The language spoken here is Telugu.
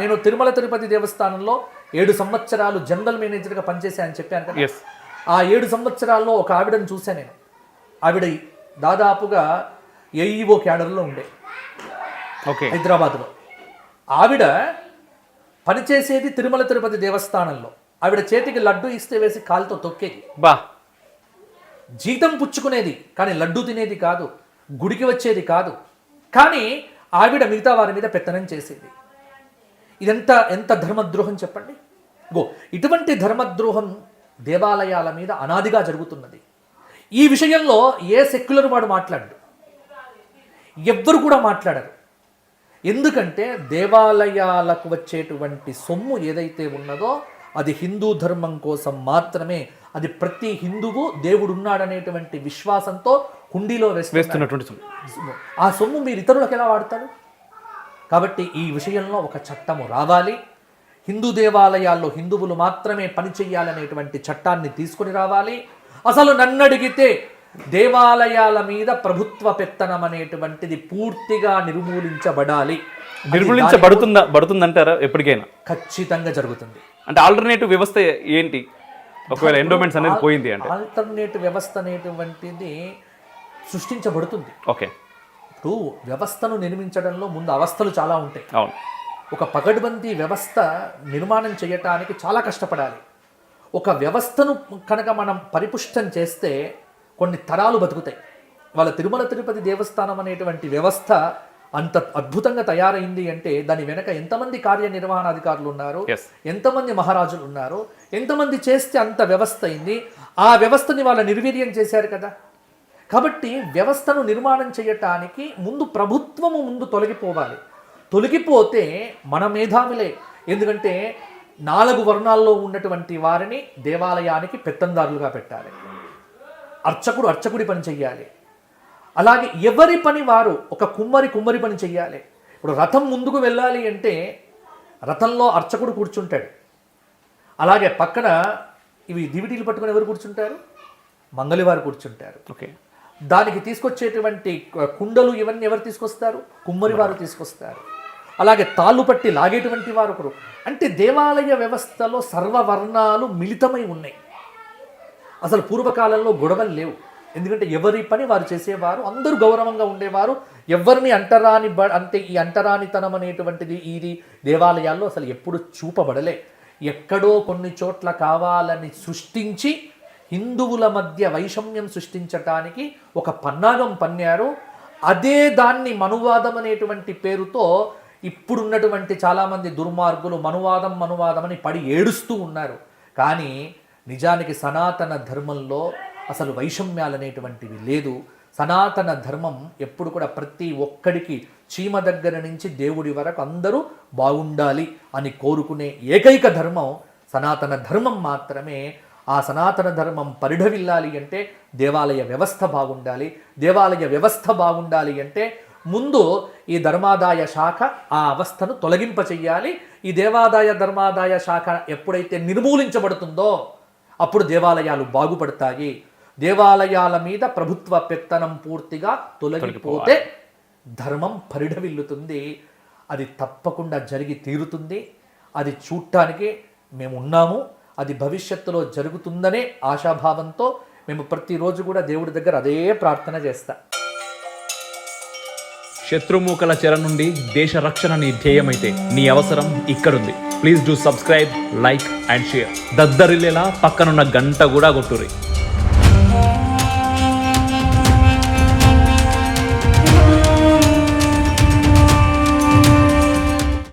నేను తిరుమల తిరుపతి దేవస్థానంలో ఏడు సంవత్సరాలు జనరల్ మేనేజర్గా పనిచేశానని చెప్పాను కదా. ఆ ఏడు సంవత్సరాల్లో ఒక ఆవిడను చూశాను నేను. ఆవిడ దాదాపుగా ఏఈఓ క్యాడర్లో ఉండే. ఓకే. హైదరాబాద్లో. ఆవిడ పనిచేసేది తిరుమల తిరుపతి దేవస్థానంలో. ఆవిడ చేతికి లడ్డు ఇస్తే వేసి కాలుతో తొక్కేది. బా. జీతం పుచ్చుకునేది కానీ లడ్డు తినేది కాదు గుడికి వచ్చేది కాదు. కానీ ఆవిడ మిగతా వారి మీద పెత్తనం చేసేది. ఇదెంత ఎంత ధర్మద్రోహం చెప్పండి? గో ఇటువంటి ధర్మద్రోహం దేవాలయాల మీద అనాదిగా జరుగుతున్నది. ఈ విషయంలో ఏ సెక్యులర్ వాడు మాట్లాడు ఎవ్వరు కూడా మాట్లాడరు. ఎందుకంటే దేవాలయాలకు వచ్చేటువంటి సొమ్ము ఏదైతే ఉన్నదో అది హిందూ ధర్మం కోసం మాత్రమే అది ప్రతి హిందువు దేవుడు ఉన్నాడనేటువంటి విశ్వాసంతో హుండీలో వేస్తున్నటువంటి సొమ్ము. ఆ సొమ్ము మీరు ఇతరులకు ఎలా వాడతారు? కాబట్టి ఈ విషయంలో ఒక చట్టము రావాలి. హిందూ దేవాలయాల్లో హిందువులు మాత్రమే పని చేయాలనేటువంటి చట్టాన్ని తీసుకొని రావాలి. అసలు నన్ను అడిగితే దేవాలయాల మీద ప్రభుత్వ పెత్తనం అనేటువంటిది పూర్తిగా నిర్మూలించబడాలి. నిర్మూలించబడుతుందా? బడుతుందంటారా ఎప్పటికైనా? ఖచ్చితంగా జరుగుతుంది. అంటే ఆల్టర్నేటివ్ వ్యవస్థ ఏంటి? ఒకవేళ ఎండోమెంట్స్ అనేది పోయింది అంటే. ఆల్టర్నేట్ వ్యవస్థ అనేటువంటిది సృష్టించబడుతుంది. ఓకే. ఇప్పుడు వ్యవస్థను నిర్మించడంలో ముందు అవస్థలు చాలా ఉంటాయి. అవును. ఒక పకడ్బందీ వ్యవస్థ నిర్మాణం చేయటానికి చాలా కష్టపడాలి. ఒక వ్యవస్థను కనుక మనం పరిపుష్టం చేస్తే కొన్ని తరాలు బతుకుతాయి. వాళ్ళ తిరుమల తిరుపతి దేవస్థానం అనేటువంటి వ్యవస్థ అంత అద్భుతంగా తయారైంది అంటే దాని వెనక ఎంతమంది కార్యనిర్వహణాధికారులు ఉన్నారు. ఎంతమంది మహారాజులు ఉన్నారు? ఎంతమంది చేస్తే అంత వ్యవస్థ అయింది? ఆ వ్యవస్థని వాళ్ళ నిర్వీర్యం చేశారు కదా. కాబట్టి వ్యవస్థను నిర్మాణం చేయటానికి ముందు ప్రభుత్వము ముందు తొలగిపోవాలి. తొలగిపోతే మన మేధావులే. ఎందుకంటే నాలుగు వర్ణాల్లో ఉన్నటువంటి వారిని దేవాలయానికి పెత్తందారులుగా పెట్టాలి. అర్చకుడు అర్చకుడి పని చెయ్యాలి. అలాగే ఎవరి పని వారు? ఒక కుమ్మరి కుమ్మరి పని చెయ్యాలి. ఇప్పుడు రథం ముందుకు వెళ్ళాలి అంటే రథంలో అర్చకుడు కూర్చుంటాడు. అలాగే పక్కన ఇవి దివిటీలు పట్టుకొని ఎవరు కూర్చుంటారు? మంగళవారు కూర్చుంటారు. ఓకే. దానికి తీసుకొచ్చేటువంటి కుండలు ఇవన్నీ ఎవరు తీసుకొస్తారు? కుమ్మరి వారు తీసుకొస్తారు. అలాగే తాళ్ళు పట్టి లాగేటువంటి వారు ఒకరు. అంటే దేవాలయ వ్యవస్థలో సర్వవర్ణాలు మిళితమై ఉన్నాయి. అసలు పూర్వకాలంలో గొడవలు లేవు. ఎందుకంటే ఎవరి పని వారు చేసేవారు అందరూ గౌరవంగా ఉండేవారు. ఎవరిని అంటరాని బ అంటే ఈ అంటరానితనం అనేటువంటిది ఇది దేవాలయాల్లో అసలు ఎప్పుడు చూపబడలే. ఎక్కడో కొన్ని చోట్ల కావాలని సృష్టించి హిందువుల మధ్య వైషమ్యం సృష్టించటానికి ఒక పన్నాగం పన్నారు. అదే దాన్ని మనువాదం అనేటువంటి పేరుతో ఇప్పుడున్నటువంటి చాలామంది దుర్మార్గులు మనువాదం మనువాదం అని పడి ఏడుస్తూ ఉన్నారు. కానీ నిజానికి సనాతన ధర్మంలో అసలు వైషమ్యాలు అనేటువంటివి లేదు. సనాతన ధర్మం ఎప్పుడు కూడా ప్రతి ఒక్కడికి చీమ దగ్గర నుంచి దేవుడి వరకు అందరూ బాగుండాలి అని కోరుకునే ఏకైక ధర్మం సనాతన ధర్మం మాత్రమే. ఆ సనాతన ధర్మం పరిఢవిల్లాలి అంటే దేవాలయ వ్యవస్థ బాగుండాలి దేవాలయ వ్యవస్థ బాగుండాలి అంటే ముందు ఈ ధర్మాదాయ శాఖ ఆ అవస్థను తొలగింప చెయ్యాలి ఈ దేవాదాయ ధర్మాదాయ శాఖ ఎప్పుడైతే నిర్మూలించబడుతుందో అప్పుడు దేవాలయాలు బాగుపడతాయి. దేవాలయాల మీద ప్రభుత్వ పెత్తనం పూర్తిగా తొలగిపోతే ధర్మం పరిఢవిల్లుతుంది. అది తప్పకుండా జరిగి తీరుతుంది. అది చూడటానికి మేము ఉన్నాము అది భవిష్యత్తులో జరుగుతుందనే ఆశాభావంతో మేము ప్రతిరోజు కూడా దేవుడి దగ్గర అదే ప్రార్థన చేస్తాం. శత్రుమూకల చెర నుండి దేశ రక్షణ నీ ధ్యేయమైతే నీ అవసరం ఇక్కడుంది. Please do subscribe like and share దద్దరిల్లేలా పక్కనున్న గంట కూడా కొట్టురి